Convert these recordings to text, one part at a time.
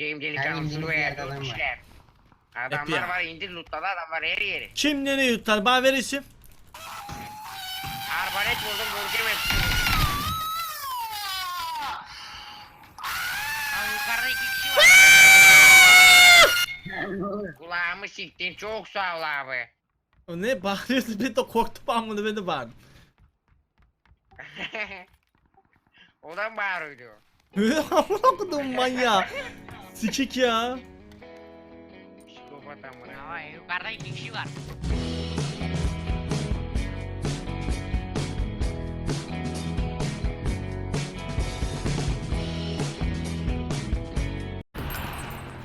Sikeyim Her delikanlı indiğimiz şuraya yerde adam var. dönmüşler. Adamlar var indir lootladı adam var her yeri. Kim nereye yutar? Bana ver isim. Arbalet buldum vuracağım hepsini. Lan yukarıda iki kişi var. Kulağımı siktin çok sağ ol abi. O ne bağırıyorsun? Ben de korktum amına ben de bağırdım. o da mı bağırıyordu? Amına kodum manyağı. Sikik ya. Yukarıda iki kişi var.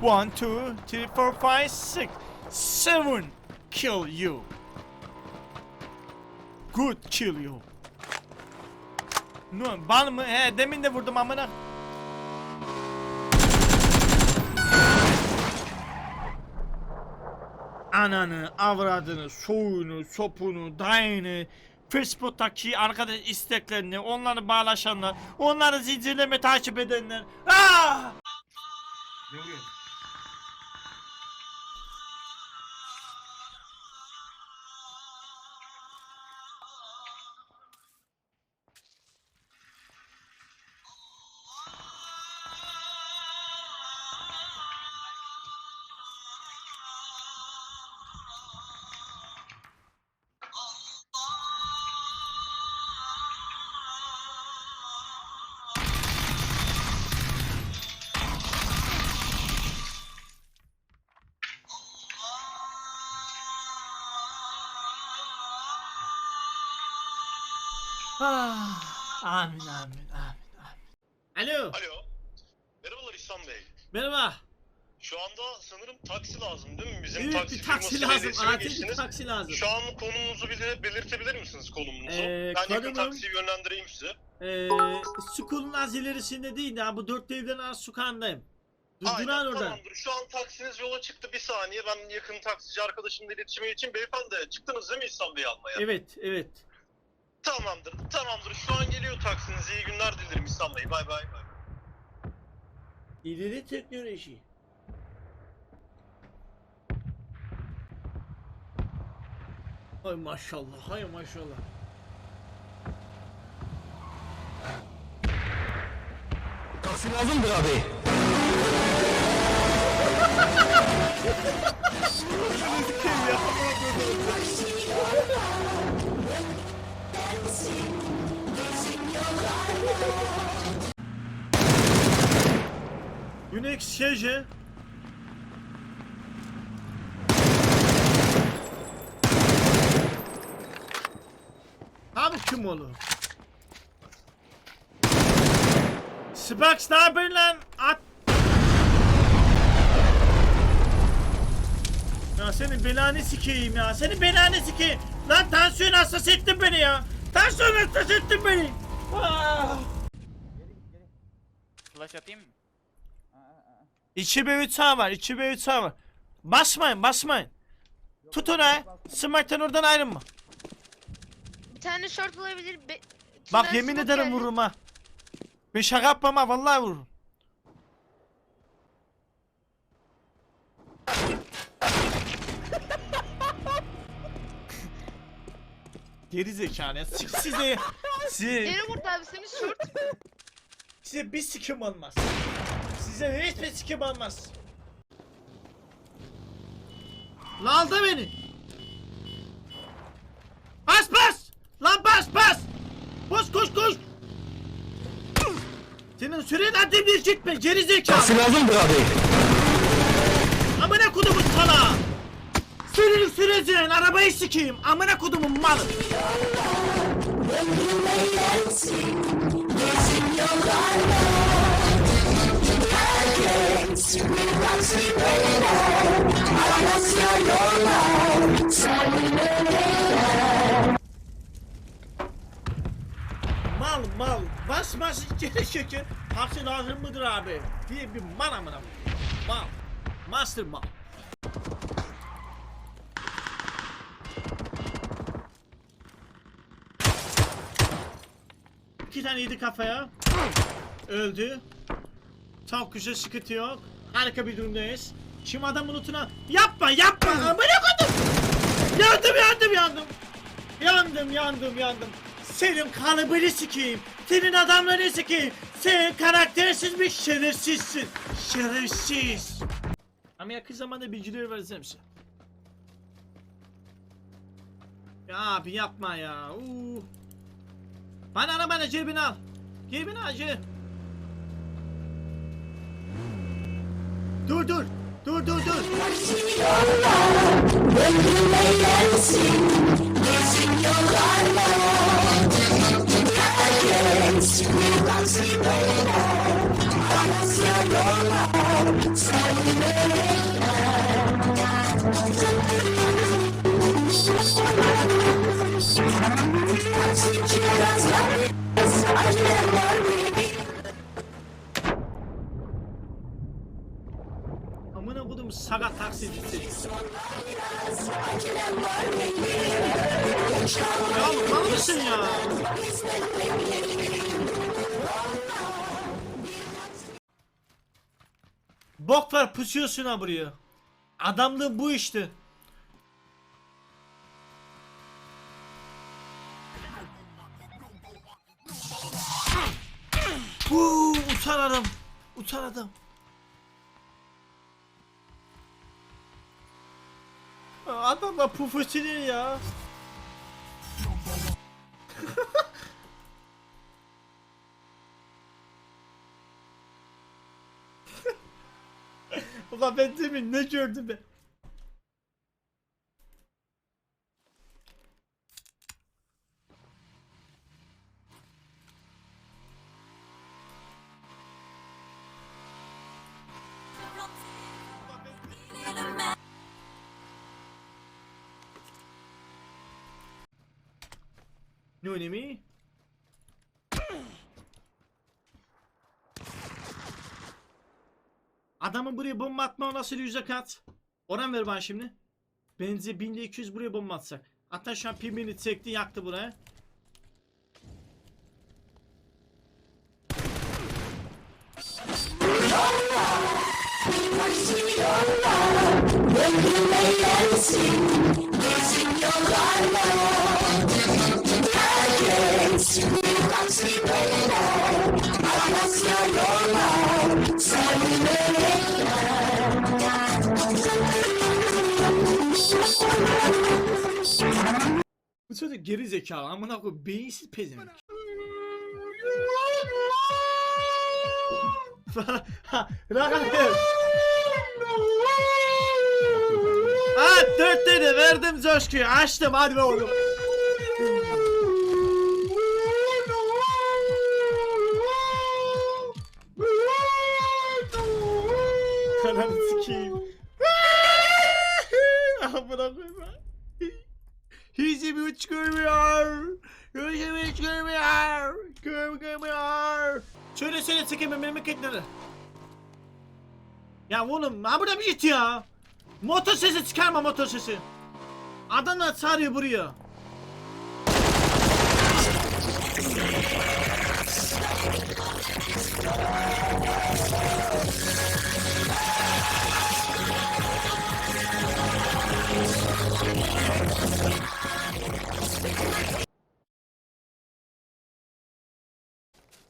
One, two, three, four, five, six, seven. Kill you. Good kill you. No, bal mı? He demin de vurdum amına. Ananı, avradını, soyunu, sopunu, dayını, Facebook'taki arkadaş isteklerini, onları bağlaşanlar, onları zincirleme takip edenler. Ah! Ah, amin amin amin amin. Alo, Alo. Merhabalar İhsan Bey. merhaba. Şu anda sanırım taksi lazım değil mi? Bizim Evet taksi bir taksi lazım, iletişime acil bir geçtiniz. taksi lazım. Şu an konumunuzu bilir, belirtebilir misiniz konumunuzu? Ee, ben yakın konumum- taksiyi yönlendireyim size. Ee, Sukul'un az ilerisinde değil ya, bu dört evden az sokağındayım. Durduran orada. tamamdır. Şu an taksiniz yola çıktı. Bir saniye ben yakın taksici arkadaşımla iletişime geçeyim. Beyefendi çıktınız değil mi İhsan Bey'i almaya? Evet, evet. Tamamdır. Tamamdır. Şu an geliyor taksiniz. İyi günler dilerim İhsan Bey. Bay bay. bay. İleri teknoloji. Hay maşallah, hay maşallah. Taksi lazımdır abi. Unix şeje. Abi kim oğlum? Spax ne lan? At. Ya senin belanı sikeyim ya. Senin belanı sikeyim. Lan tansiyon hastası ettin beni ya. Tansiyon hastası ettin beni. Ah. Flash atayım mı? 2 ve 3 sağ var. 2 ve 3 sağ var. Basmayın basmayın. Tutun ha. Smite'den oradan ayrılma. Bir tane short olabilir. Be Bak yemin smoke ederim geldi. vururum ha. Ben şaka yapmam ha vallahi vururum. Geri zekalı ya. Sik size. Size, Yere vurdu abi senin short. size bir sikim olmaz. Size hiçbir sikim olmaz. Lan aldı beni. Bas bas. Lan bas bas. Bas koş koş. Senin süren haddim bir gitme geri zekalı. Lazımdır abi. Amına kodumun sana. Sürünüp süreceğin arabayı sikeyim. Amına kodumun malı. Mal mal. Bas bas içeri şeker. Taksi lazım mıdır abi? Diye bir mal amına. Mal. Master mal. İki tane yedi kafaya. Öldü. Çok güzel sıkıntı yok. Harika bir durumdayız. Şimdi adamın lootuna yapma yapma amına koydum. Yandım yandım yandım. Yandım yandım yandım. Senin kalıbını sikeyim. Senin adamlarını sikeyim. Sen karaktersiz bir şerefsizsin. Şerefsiz. Ama yakın zamanda bilgileri vereceğim size. Ya abi yapma ya. Uu. Bana arabanı cebine al. Cebine cebine. Dur dur. Dur dur dur. Amına kodum sakat taksicisi. Ya mal mısın ya? Bok pusuyorsun ha buraya. Adamlığın bu işte. Huu, utan adam. Utan adam. Adam da profesyonel ya. Ulan ben demin ne gördüm be? Ne önemi? Adamın buraya bomba atma nasıl yüze kat? Oran ver bana şimdi. Benzi 1200 buraya bomba atsak. Hatta şu an pimbini çekti yaktı buraya. Bu çocuk geri zekalı amına koy beyinsiz pezevenk. Ha, Rakam ver. Dört dedi verdim coşkuyu açtım hadi be oğlum. Kananı sikeyim. Amına koyma. Yüzümü hiç görmüyor. Yüzümü hiç görmüyor. Görmüyor. Söyle söyle sikeyim memleketleri. Ya oğlum ha burada bir git ya. Motor sesi çıkarma motor sesi. Adamlar çağırıyor buraya.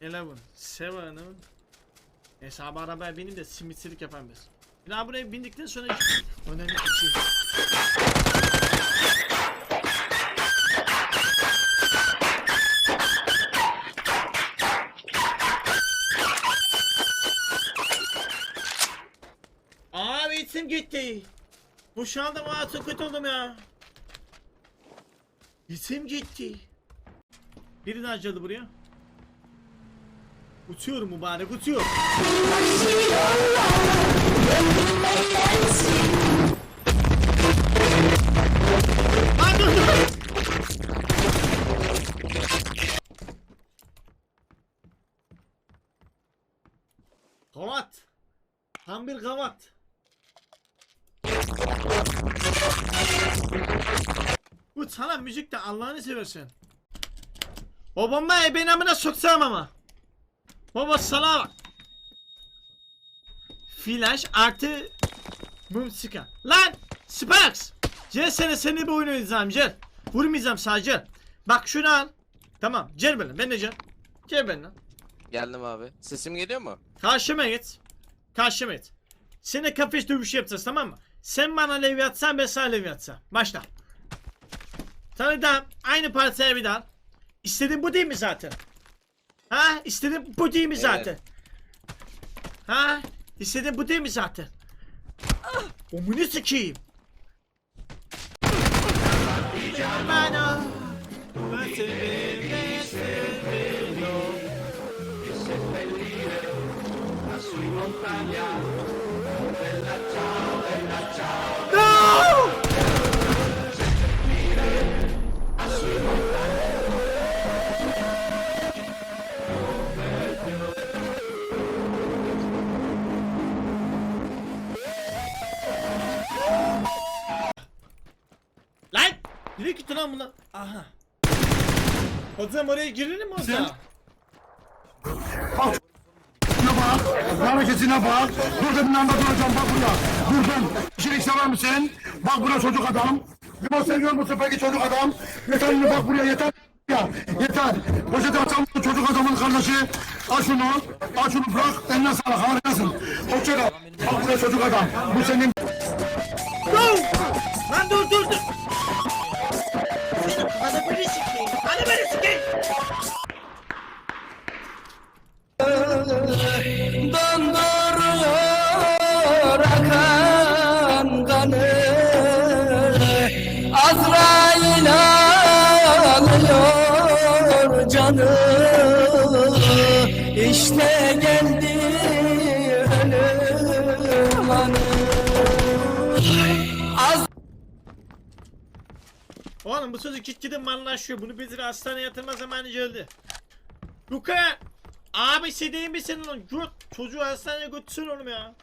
Eleven, Seven, Hesabı arabaya binip de simitçilik yapan biz. Bir buraya bindikten sonra önemli bir şey. Abi içim gitti. Anda bana çok kötü oldum ya. İçim gitti. Biri daha acıdı buraya. Uçuyorum mübarek uçuyorum. Lan dur dur. Kavat. Tam bir kavat. Bu sana müzik de Allah'ını seversen. O bombayı ben amına soksam ama. Baba sana bak. Flash artı mumsika. Lan Sparks. Gel seni seni bir oyun oynayacağım gel. Vurmayacağım sadece. Bak şunu al. Tamam gel benimle ben de gel. Gel benimle. Geldim abi. Sesim geliyor mu? Karşıma git. Karşıma git. Seni kafes dövüşü yapacağız tamam mı? Sen bana levi atsan ben sana levi atsam. Başla. Da aynı partiye bir daha. İstediğin bu değil mi zaten? Ha? İstediğin bu değil mi zaten? Ha? İstediğin bu değil mi zaten? Omunu sikeyim. Bana, ben seni seviyorum. No! Nereye gitti lan bunlar? Aha. Hocam oraya girelim mi hocam? bak, hareketine bak. Dur dedim yanında duracağım bak buraya. Durdum. Kişilik sever misin? Bak buraya çocuk adam. Limon seviyor musun peki çocuk adam? Yeter mi bak buraya yeter ya yeter. Poşeti açalım çocuk adamın kardeşi. Al şunu, al şunu bırak. Eline sağlık harikasın. Hoşça kal. Bak buraya çocuk adam. Bu senin Go! Lan dur dur dur! Donduruyor akan kanı. Azrail alıyor canı. İşte Oğlum bu çocuk gitgide mallaşıyor. Bunu bizi hastaneye yatırma zamanı geldi. Luka! Abi şey değil misin lan? Çocuğu hastaneye götürsün oğlum ya.